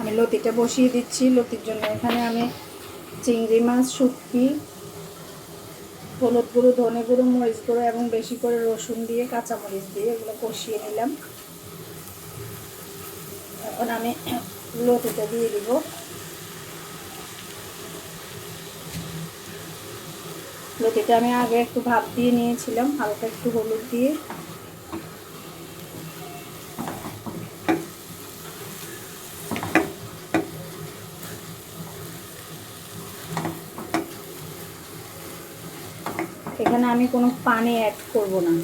আমি লতিটা বসিয়ে দিচ্ছি। লতির জন্য এখানে আমি চিংড়ি মাছ, শুটকি, হলুদ গুঁড়ো, ধনে গুঁড়ো, মরিচ গুঁড়ো এবং বেশি করে রসুন দিয়ে, কাঁচামরিচ দিয়ে এগুলো কষিয়ে নিলাম। এখন আমি লতিটা দিয়ে দিব। লতিটা আমি আগে একটু ভাপ দিয়ে নিয়েছিলাম, হালকা একটু হলুদ দিয়ে। এখানে আমি কোনো পানি অ্যাড করব না।